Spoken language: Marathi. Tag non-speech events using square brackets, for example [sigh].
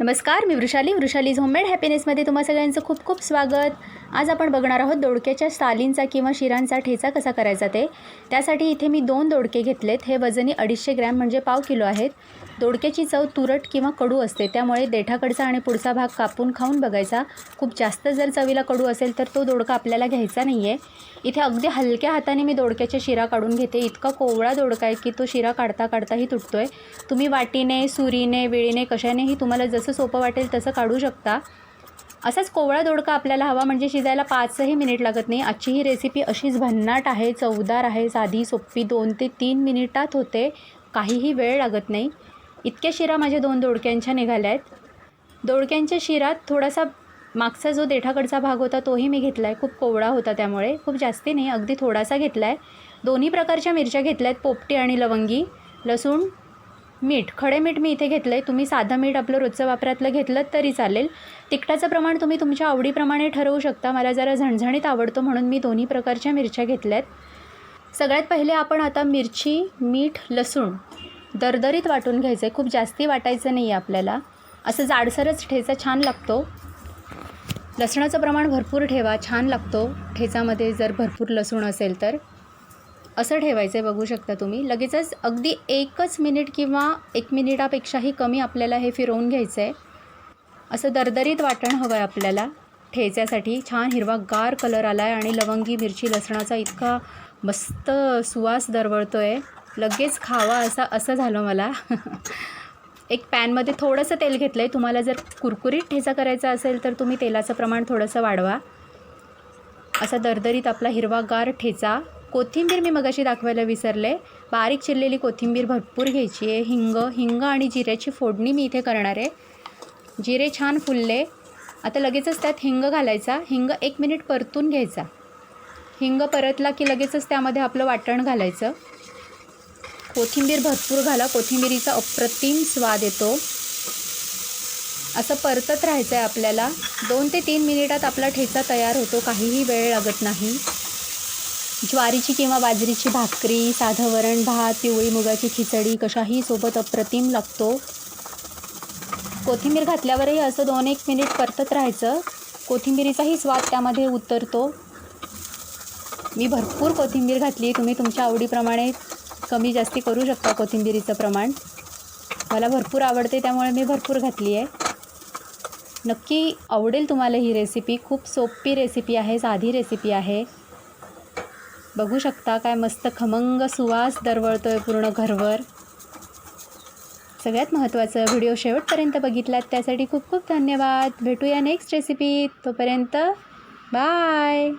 नमस्कार मी वृषाली. वृषालीज होममेड हॅपीनेसमध्ये तुम्हा सगळ्यांचं खूप खूप स्वागत. आज आपण बघणार आहोत दोडक्याच्या सालींचा किंवा शिरांचा ठेचा कसा करायचा ते. त्यासाठी इथे मी दोन दोडके घेतलेत. हे वजनी अडीचशे ग्रॅम म्हणजे पाव किलो आहेत. दोडक्याची चव तुरट किंवा कडू असते त्यामुळे देठाकडचा आणि पुढचा भाग कापून खाऊन बघायचा. खूप जास्त जर चवीला कडू असेल तर तो दोडका आपल्याला घ्यायचा नाही आहे इथे अगदी हलक्या हाताने मी दोडक्याच्या शिरा काढून घेते. इतका कोवळा दोडका आहे की तो शिरा काढता काढताही तुटतो आहे तुम्ही वाटीने सुरीने विळीने कशानेही तुम्हाला जसं सोपं वाटेल तसं काढू शकता. असाच कोवळा दोडका आपल्याला हवा म्हणजे शिजायला पाचही मिनिट लागत नाही. आजची ही रेसिपी अशीच भन्नाट आहे चवदार आहे साधी सोपी दोन ते तीन मिनिटात होते. काहीही वेळ लागत नाही. इतक्या शिरा माझ्या दोन दोडक्यांच्या निघाल्या आहेत. दोडक्यांच्या शिरात थोडासा मागचा जो देठाकडचा भाग होता तोही मी घेतला आहे खूप कोवळा होता त्यामुळे. खूप जास्ती नाही अगदी थोडासा घेतला आहे दोन्ही प्रकारच्या मिरच्या घेतल्या आहेत पोपटी आणि लवंगी लसूण मीठ खडे मीठ मी इथे घेतलं आहे तुम्ही साधं मीठ आपलं रोजचं वापरातलं घेतलं तरी चालेल. तिखटाचं प्रमाण तुम्ही तुमच्या आवडीप्रमाणे ठरवू शकता. मला जरा झणझणीत आवडतो म्हणून मी दोन्ही प्रकारच्या मिरच्या घेतल्या आहेत सगळ्यात पहिले आपण आता मिरची मीठ लसूण दरदरीत वाटून घ्यायचं आहे खूप जास्ती वाटायचं नाही आहे आपल्याला. असं जाडसरच ठेचा छान लागतो. लसणाचं प्रमाण भरपूर ठेवा. छान लागतो. ठेचामध्ये जर भरपूर लसूण असेल तर. असं ठेवायचं आहे बघू शकता तुम्ही. लगेचच अगदी एकच मिनिट किंवा एक मिनिटापेक्षाही कमी आपल्याला हे फिरवून घ्यायचं आहे असं दरदरीत वाटण हवं आहे आपल्याला ठेच्यासाठी. छान हिरवा गार कलर आला आहे आणि लवंगी मिरची लसणाचा इतका मस्त सुवास दरवळतो आहे लगेच खावा असा असं झालं मला. [laughs] एक पॅनमध्ये थोडंसं तेल घेतलं आहे तुम्हाला जर कुरकुरीत ठेचा करायचा असेल तर तुम्ही तेलाचं प्रमाण थोडंसं वाढवा. असा दरदरीत आपला हिरवागार ठेचा कोथिंबीर मी मगाशी दाखवायला विसरले. बारीक चिरलेली कोथिंबीर भरपूर घ्यायची आहे. हिंग हिंग आणि जिऱ्याची फोडणी मी इथे करणार आहे. जिरे छान फुलले. आता लगेचच त्यात हिंग घालायचा. हिंग एक मिनिट परतून घ्यायचा. हिंग परतला की लगेचच त्यामध्ये आपलं वाटण घालायचं. कोथिंबीर भरपूर घाला. कोथिंबीरीचा अप्रतिम स्वाद येतो. असं परतत राहायचं आहे आपल्याला. दोन ते तीन मिनिटात आपला ठेचा तयार होतो. काहीही वेळ लागत नाही. ज्वारीची किंवा बाजरीची भाकरी साधं वरण भात पिवळी मुगाची खिचडी कशाही सोबत अप्रतिम लागतो. कोथिंबीर घातल्यावरही असं दोन एक मिनिट परतत राहायचं. कोथिंबीरीचाही स्वाद त्यामध्ये उतरतो. मी भरपूर कोथिंबीर घातली. तुम्ही तुमच्या आवडीप्रमाणे कमी जास्ती करू शकता कोथिंबीरीचं प्रमाण. मला भरपूर आवडते त्यामुळे मी भरपूर घातली आहे. नक्की आवडेल तुम्हाला ही रेसिपी खूप सोपी रेसिपी आहे साधी रेसिपी आहे. बघू शकता काय मस्त खमंग सुवास दरवळतो आहे पूर्ण घरवर सगळ्यात महत्त्वाचं व्हिडिओ शेवटपर्यंत बघितलात त्यासाठी खूप खूप धन्यवाद. भेटूया नेक्स्ट रेसिपीत तोपर्यंत. बाय